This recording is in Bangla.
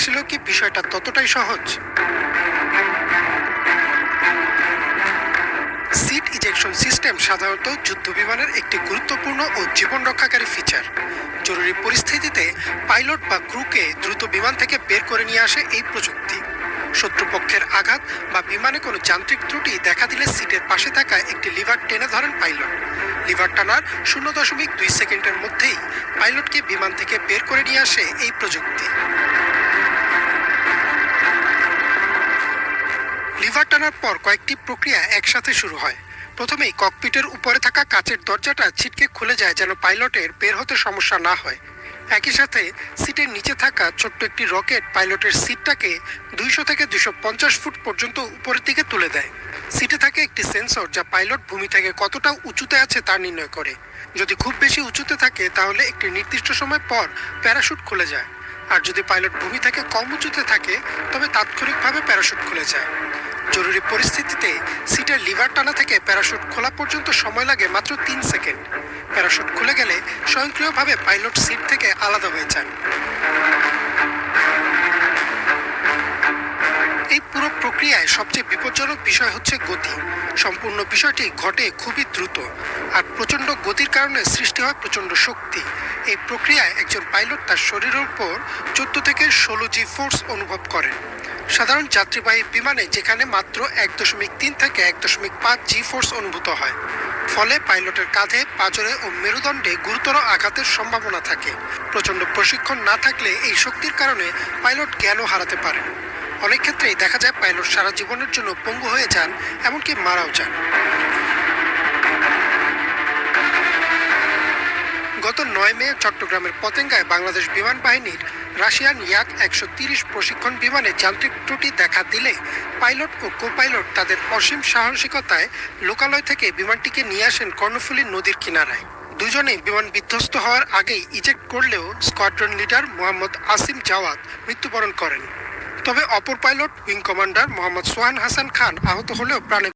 আসলেও কি বিষয়টা ততটাই সহজ? সিট ইজেকশন সিস্টেম সাধারণত যুদ্ধ বিমানের একটি গুরুত্বপূর্ণ ও জীবন রক্ষাকারী ফিচার জরুরি পরিস্থিতিতে পাইলট বা ক্রুকে দ্রুত বিমান থেকে বের করে নিয়ে আসে এই প্রযুক্তি। শত্রুপক্ষের আঘাত বা বিমানে কোনো যান্ত্রিক ত্রুটি দেখা দিলে সিটের পাশে থাকা একটি লিভার টেনে ধরেন পাইলট লিভার টানার শূন্য দশমিক দুই সেকেন্ডের মধ্যেই পাইলটকে বিমান থেকে বের করে নিয়ে আসে এই প্রযুক্তি। লিভার টানার পর কয়েকটি প্রক্রিয়া একসাথে শুরু হয়। প্রথমেই ককপিটের উপরে থাকা কাচের দরজাটা ছিটকে খুলে যায় যেন পাইলটের বের হতে সমস্যা না হয়। একই সাথে সিটের নিচে থাকা ছোট্ট একটি রকেট পাইলটের সিটটাকে দুইশো থেকে দুশো পঞ্চাশ ফুট পর্যন্ত উপরের দিকে তুলে দেয়। সিটে থাকে একটি সেন্সর যা পাইলট ভূমি থেকে কতটা উঁচুতে আছে তা নির্ণয় করে। যদি খুব বেশি উঁচুতে থাকে, তাহলে একটি নির্দিষ্ট সময় পর প্যারাশুট খুলে যায়। আর যদি পাইলট ভূমি থেকে কম উঁচুতে থাকে, তবে তাৎক্ষণিকভাবে প্যারাশুট খুলে যায়। জরুরি পরিস্থিতিতে সিটের লিভার টানা থেকে প্যারাশুট খোলা পর্যন্ত সময় লাগে মাত্র তিন সেকেন্ড। প্যারাশুট খুলে গেলে স্বয়ংক্রিয়ভাবে পাইলট সিট থেকে আলাদা হয়ে যান। এই পুরো প্রক্রিয়ায় সবচেয়ে বিপজ্জনক বিষয় হচ্ছে গতি। সম্পূর্ণ বিষয়টি ঘটে খুবই দ্রুত আর প্রচণ্ড গতির কারণে সৃষ্টি হয় প্রচণ্ড শক্তি। এই প্রক্রিয়ায় একজন পাইলট তার শরীরের উপর চোদ্দ থেকে ষোলো জি ফোর্স অনুভব করেন। সাধারণ যাত্রীবাহী বিমানে যেখানে মাত্র এক দশমিক তিন থেকে এক দশমিক পাঁচ জি ফোর্স অনুভূত হয়। ফলে পাইলটের কাঁধে, পাজরে ও মেরুদণ্ডে গুরুতর আঘাতের সম্ভাবনা থাকে। প্রচণ্ড প্রশিক্ষণ না থাকলে এই শক্তির কারণে পাইলট জ্ঞানও হারাতে পারে অনেক ক্ষেত্রেই দেখা যায় পাইলট সারা জীবনের জন্য পঙ্গু হয়ে যান, এমনকি মারাও যান। নয় মে চট্টগ্রামের পতেঙ্গায় বাংলাদেশ বিমান বাহিনীর রাশিয়ান ইয়াক একশো তিরিশ প্রশিক্ষণ বিমানে যান্ত্রিক ত্রুটি দেখা দিলে পাইলট ও কো পাইলট তাদের অসীম সাহসিকতায় লোকালয় থেকে বিমানটিকে নিয়ে আসেন কর্ণফুলী নদীর কিনারায়। দুজনেই বিমান বিধ্বস্ত হওয়ার আগেই ইজেক্ট করলেও স্কোয়াড্রন লিডার মোহাম্মদ আসিম জাওয়াদ মৃত্যুবরণ করেন। তবে অপর pilot wing commander Mohammad Sohan Hasan Khan আহত হলেও প্রাণে